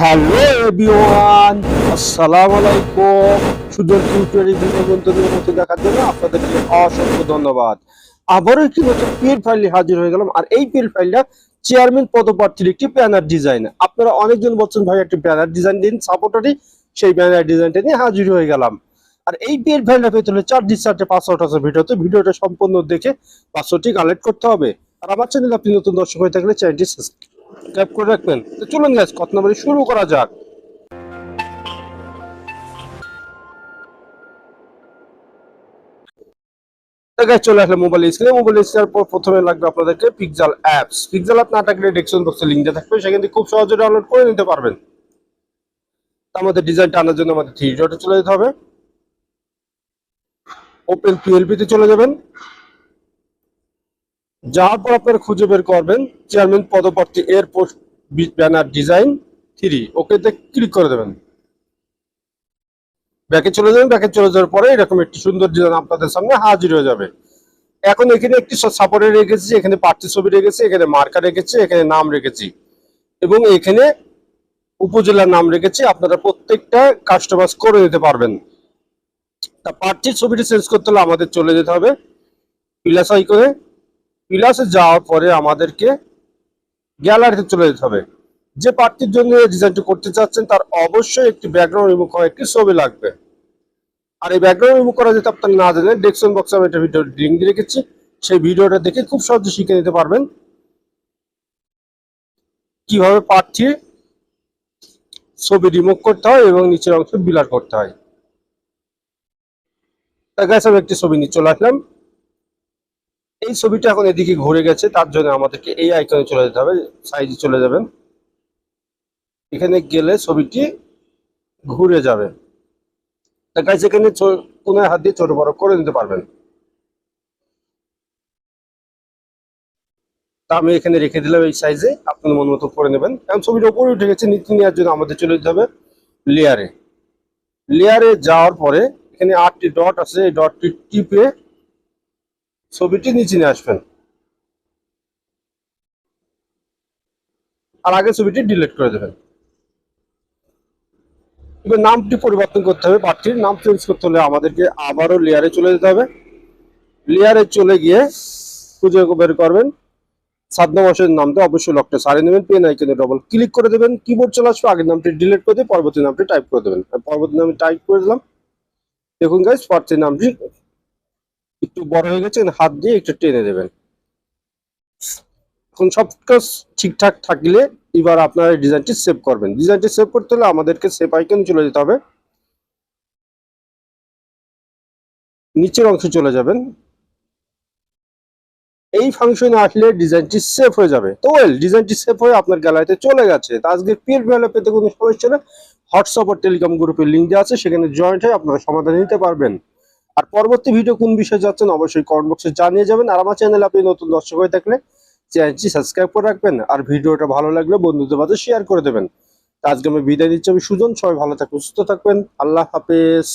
Hello everyone আসসালামু আলাইকুম Sujan tutorial video বন্ধুদের মতো দেখার জন্য আপনাদেরকে অসংখ্য ধন্যবাদ। আবারও একটি নতুন পিএল ফাইল হাজির হয়ে গেলাম। আর এই পিএল ফাইলটা চেয়ারম্যান পদপ্রার্থীর একটি ব্যানার ডিজাইন আপনারা অনেকজন বলছেন, ভাই, একটি ব্যানার ডিজাইন দিন সাপোর্টারই সেই ব্যানার ডিজাইনটা নিয়ে হাজির হয়ে গেলাম। আর এই পিএল ফাইলটা পেতে হলে চার ডিস চারটে পাসওয়ার্ড আছে ভিডিওতে। ভিডিওটা সম্পূর্ণ দেখে পাসওয়ার্ডটি কালেক্ট করতে হবে। আর আমার চ্যানেল আপনি নতুন দর্শক হয়ে থাকলে চ্যানেলটি সাবস্ক্রাইব করে রাখবেন। তো চলুন গাইস কত নম্বরে শুরু করা যাক। তো চলে আসলে মোবাইল স্ক্রিনে মোবাইল স্ক্রিনের পর প্রথমে লাগবে আপনাদেরকে পিক্সেল অ্যাপস পিক্সেল অ্যাপ না থাকলে ডেসক্রিপশন বক্সে লিংক দেওয়া থাকবে। সেখান থেকে খুব সহজে ডাউনলোড করে নিতে পারবেন। আমাদের ডিজাইনটা আনার জন্য আমাদের থ্রি ডটে চলে যেতে হবে। ওপেন পিএলপি তে চলে যাবেন। যাওয়ার পর আপনারা খুঁজে বের করবেন, চেয়ারম্যান পদপ্রার্থী এর পোস্ট ব্যানার ডিজাইন থ্রি। ওকেতে ক্লিক করে দেবেন। ব্যাকে চলে যাবেন, ব্যাকে চলে যাওয়ার পরে এরকম একটি সুন্দর ডিজাইন আপনাদের সামনে হাজির হয়ে যাবে। এখন এখানে একটি সাপোর্টে রেখেছি, এখানে প্রার্থী ছবি রেখেছি, এখানে মার্কার রেখেছি, এখানে নাম রেখেছি। এবং এখানে উপজেলার নাম রেখেছি, আপনারা প্রত্যেকটা কাস্টমাইজ করে নিতে পারবেন। তা প্রার্থীর ছবিটি চেঞ্জ করতে হলে আমাদের চলে যেতে হবে। প্লাস আইকনে প্লাসে যাওয়ার পরে আমাদেরকে গ্যালারিতে চলে যেতে হবে। যে প্রার্থীর জন্য ডিজাইনটি করতে চাচ্ছেন, তার অবশ্যই একটি ব্যাকগ্রাউন্ড রিমুভ করা একটি ছবি লাগবে। আর এই ব্যাকগ্রাউন্ড রিমুভ করা যেতে আপনারা না জানেন ডেসক্রিপশন বক্সে আমি একটা ভিডিও লিঙ্ক রেখেছি। সেই ভিডিওটা দেখে খুব সহজে শিখে নিতে পারবেন। কীভাবে প্রার্থীর ছবি রিমুভ করতে হয় এবং নিচের অংশ বিলার করতে হয়। তা আমি একটি ছবি নিয়ে চলে আসলাম। এই ছবিটা এখন এদিকে ঘুরে গেছে, তার জন্য আমাদেরকে এই আইকনে চলে যেতে হবে সাইজে চলে যাবেন। এখানে গেলে ছবিটি ঘুরে যাবে। তা এখানে কোনায় হাত দিয়ে ছোট বড় করে নিতে পারবেন। তা আমি এখানে রেখে দিলাম এই সাইজে আপনার মন মতো করে নেবেন। কারণ ছবিটা উপরে উঠে গেছে, নিচে নেওয়ার জন্য আমাদের চলে যেতে হবে লেয়ারে লেয়ারে যাওয়ার পরে এখানে আটটি ডট আছে, এই ডটটি টিপে ছবিটি নিচে নিয়ে আসবেন। আর আগে ছবিটি ডিলিট করে দেবেন। এবার নামটি পরিবর্তন করতে হবে প্রার্থীর নাম চেঞ্জ করতে হলে আমাদেরকে আবারও লেয়ারে চলে যেতে হবে। লেয়ারে চলে গিয়ে খুঁজে বের করবেন। সাদনা মাসের নামটা অবশ্যই লকটা সারিয়ে নেবেন পেন আইকনে ডবল ক্লিক করে দেবেন কিবোর্ড চলে আসবে, আগের নামটি ডিলিট করে দিয়ে পরবর্তী নামটি টাইপ করে দেবেন। পরবর্তী নামে টাইপ করে দিলাম। দেখুন গাইজ প্রার্থীর নামটি একটু বড় হয়ে গেছে হাত দিয়ে একটু টেনে দেবেন এখন সব কাজ ঠিকঠাক থাকলে এবার আপনারা ডিজাইনটি সেভ করবেন। ডিজাইনটি সেভ করতে হলে আমাদেরকে সেভ আইকনে চলে যেতে হবে। নিচের অংশে চলে যাবেন। এই ফাংশনে আসলে ডিজাইনটি সেভ হয়ে যাবে। তো ওয়েল ডিজাইনটি সেভ হয়ে আপনার গ্যালারিতে চলে গেছে। তা আজকে পিএল ভ্যালু পেতে কোনো সমস্যা না হোয়াটসঅ্যাপ আর টেলিকম গ্রুপের লিঙ্ক দেওয়া আছে। সেখানে জয়েন্ট হয়ে আপনারা সমাধান নিতে পারবেন। আর পরবর্তী ভিডিও কোন বিষয়ে যাচ্ছেন অবশ্যই কমেন্ট বক্সে জানিয়ে যাবেন। আর আমার চ্যানেল আপনি নতুন দর্শক হয়ে থাকলে চ্যানেলটি সাবস্ক্রাইব করে রাখবেন। আর ভিডিওটা ভালো লাগলে বন্ধুদের মাঝে শেয়ার করে দেবেন। আজকে আমি বিদায় দিচ্ছি আমি সুজন, সবাই ভালো থাকবেন, সুস্থ থাকবেন। আল্লাহ হাফেজ।